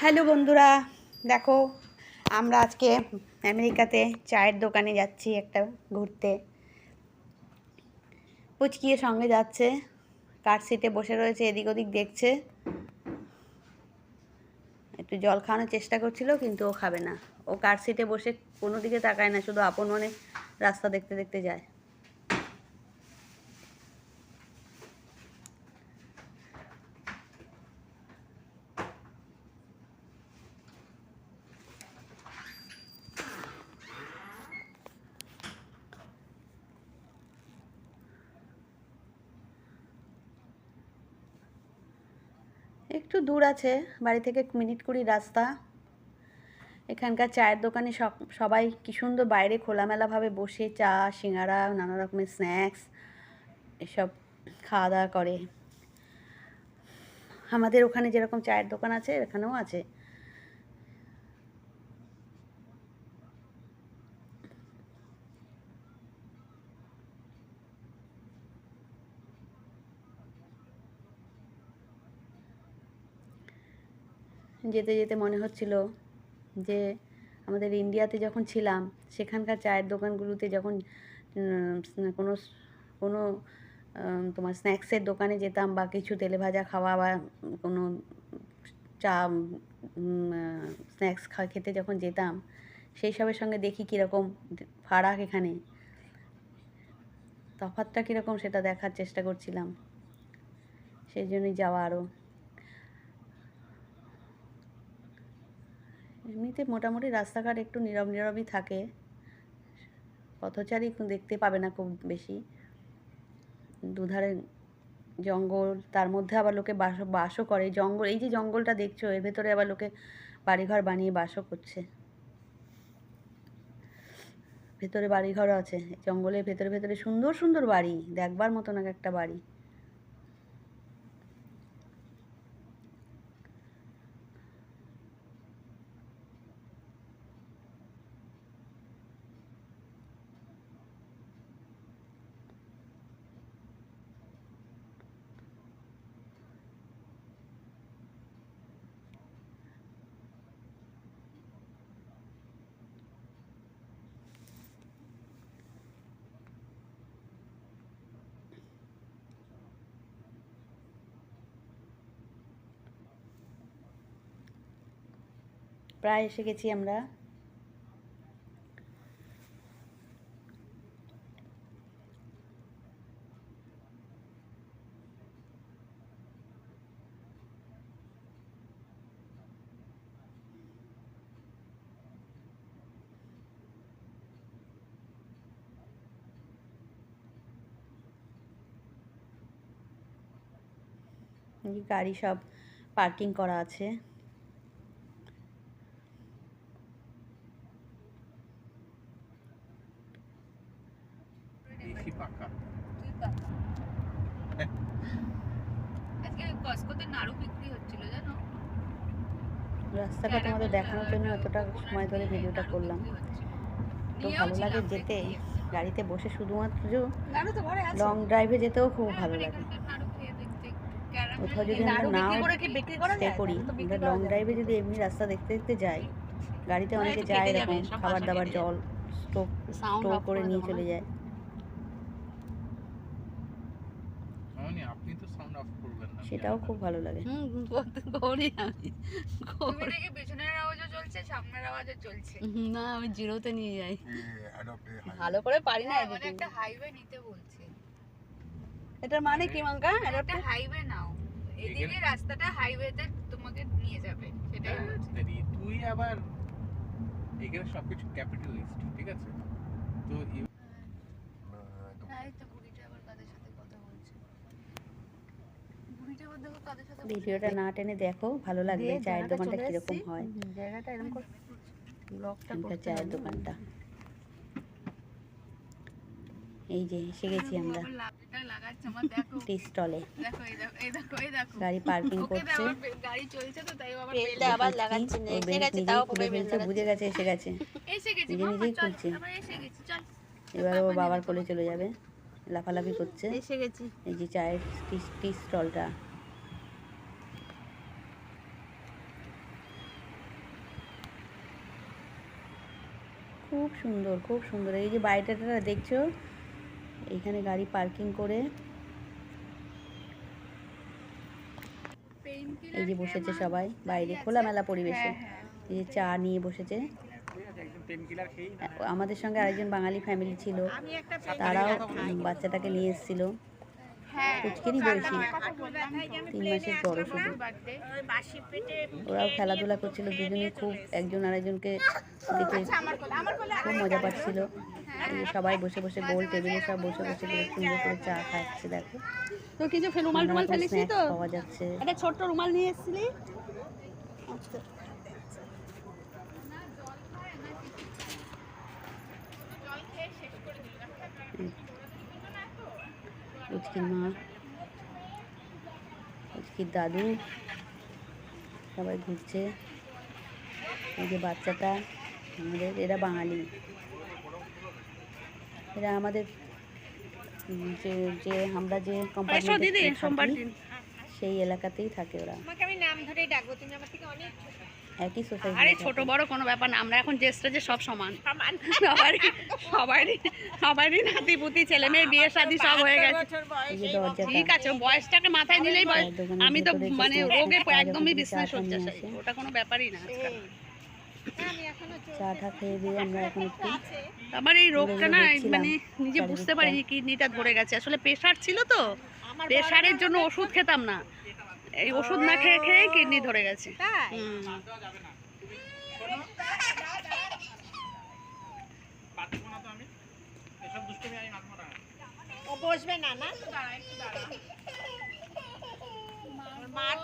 Hello বন্ধুরা, দেখো, আমরা আজকে আমেরিকাতে চায়ের দোকানে যাচ্ছি একটা ঘুরতে। পুচকিয়ে সঙ্গে যাচ্ছে, কার সিটে বসে রয়েছে, এদিক ওদিক দেখছে। একটু জল খাওয়ানোর চেষ্টা করছিল, কিন্তু ও খাবে না। ও কার সিটে বসে কোনো দিকে তাকায় না, শুধু আপন মনে রাস্তা দেখতে দেখতে যায়। একটু দূর আছে, বাড়ি থেকে মিনিট কুড়ি রাস্তা। এখানকার চায়ের দোকানে সব, সবাই কি সুন্দর বাইরে খোলামেলাভাবে বসে চা, সিঙ্গারা, নানা রকমের স্ন্যাক্স, এসব খাওয়া দাওয়া করে। আমাদের ওখানে যেরকম চায়ের দোকান আছে, এখানেও আছে। যেতে যেতে মনে হচ্ছিল যে আমাদের ইন্ডিয়াতে যখন ছিলাম, সেখানকার চায়ের দোকানগুলোতে যখন কোনো কোনো তোমার স্ন্যাক্সের দোকানে যেতাম বা কিছু তেলে ভাজা খাওয়া বা কোনো চা স্ন্যাক্স খেতে যখন যেতাম, সেই সবের সঙ্গে দেখি কীরকম ফারাক এখানে। তফাতটা কীরকম সেটা দেখার চেষ্টা করছিলাম। সেই জন্যই যাওয়া আরও এমনিতে মোটামুটি রাস্তাঘাট একটু নীরব নীরবই থাকে। পথচারী দেখতে পাবে না খুব বেশি। দুধারে জঙ্গল, তার মধ্যে আবার লোকে বাস, বাসও করে। জঙ্গল, এই যে জঙ্গলটা দেখছ, এর ভেতরে আবার লোকে বাড়িঘর বানিয়ে বাসও করছে। ভেতরে বাড়িঘরও আছে। জঙ্গলের ভেতরে ভেতরে সুন্দর সুন্দর বাড়ি। দেখবার মতন এক একটা বাড়ি। প্রায় এসে গেছি আমরা। গাড়ি সব পার্কিং করা আছে বেশি পাকা তুই পাকা। আজকে নাড়ু বিক্রি হচ্ছিল জানো? রাস্তাটা তোমাদের দেখানোর জন্য এতটা সময় ধরে ভিডিওটা করলাম। তো ভালো লাগে যেতে গাড়িতে বসে শুধুমাত্র লং ড্রাইভে যেতেও খুব ভালো লাগে। নাড়ু খেয়ে দেখতে ক্যারামেল কোথাও যদি আমরা নাড়ু নাও বিক্রি করে কি বিক্রি করা স্টে করি আমরা লং ড্রাইভে যদি এমনি রাস্তা দেখতে দেখতে যাই গাড়িতে হ্যাঁ, অনেকে যায় এরকম খাবার দাবার জল স্টোভ করে করে নিয়ে চলে যায় মামনি আপনি তো সাউন্ড অফ করবেন না সেটাও খুব ভালো লাগে। করি আমি। পেছনের আওয়াজও চলছে সামনের আওয়াজও চলছে। না আমি জিরোতে নিয়ে যাই। ভালো করে পারি না মানে একটা হাইওয়ে নিতে বলছে। এটার মানে কি মাঙ্কা? একটা হাইওয়ে নাও। এদিকে রাস্তাটা হাইওয়েতে তোমাকে নিয়ে যাবে সেটাই বলছে। দেরি। তুই আবার এখানে সবকিছু ক্যাপিটালিস্ট ঠিক আছে? তো ইউ- এই তো বুড়িটা আবার কাদের সাথে কথা বলছে বুড়িটা আবার দেখো কাদের সাথে ভিডিওটা না টেনে দেখো ভালো লাগবে চায়ের দোকানটা কীরকম হয়। জায়গাটা এরকম ব্লগটা চায়ের দোকানটা। এই যে এসে গেছি আমরা লাভটা লাগাচ্ছে আমার দেখো। টি স্টলে। দেখো এই দেখো এই দেখো এই দেখো। গাড়ি পার্কিং করছে। বুঝে গেছে এসে গেছে। নিজে নিজেই চল, খুলছে। আবার এসে গেছি চল। এবার ও বাবার কোলে চলে যাবে। লাফালাফি করছে। এসে গেছি। এই যে চায়ের টি টি স্টলটা। খুব সুন্দর খুব সুন্দর। এই যে বাড়িটাটা দেখছ? এইখানে গাড়ি পার্কিং করে। এই যে বসেছে সবাই। বাইরে খোলামেলা পরিবেশে। এই যে চা নিয়ে বসেছে। আমাদের সঙ্গে আরেকজন বাঙালি ফ্যামিলি ছিল। তারাও বাচ্চাটাকে নিয়ে এসেছিল। কুচকেরই বয়সী তিন মাসের বড় শুধু। ওরাও খেলাধুলা করছিল দুজনেই খুব একজন আরেকজনকে দেখে খুব মজা পাচ্ছিল। সবাই বসে বসে গোল টেবিলে সব বসে বসে সুন্দর করে চা খাচ্ছে দেখো। তো কিছু রুমাল টুমাল রকম তো? পাওয়া যাচ্ছে। একটা ছোট্ট রুমাল নিয়ে এসেছিলি? আচ্ছা। পুচকির মা পুচকির দাদু সবাই ঘুরছে। এই যে বাচ্চাটা আমাদের এরা বাঙালি। এরা আমাদের যে যে আমরা যে দিন। সেই এলাকাতেই থাকে ওরা। আমি নাম ধরেই ডাকবো তুমি আমার থেকে অনেক একই সোসাইটি আরে ছোট বড় কোনো ব্যাপার না আমরা এখন যে সব সমান। সমান। সবারই সবারই সবারই নাতি পুতি ছেলে মেয়ে বিয়ে শাদী সব হয়ে গেছে। ঠিক আছে বয়সটাকে মাথায় নিলেই বয়স। আমি তো মানে রোগে একদমই শয্যাশায়ী আসে। ওটা কোনো ব্যাপারই না আজকাল। চা টা খেয়ে দিয়ে আমরা এখন একটু আমার এই রোগটা না মানে নিজে বুঝতে। পারিনি কিডনিটা ধরে গেছে। আসলে প্রেশার ছিল তো প্রেশারের জন্য ওষুধ খেতাম না। এই ওষুধ না খেয়ে খেয়ে কিডনি ধরে গেছে। তাই? হুম। ও বসবে না না? মার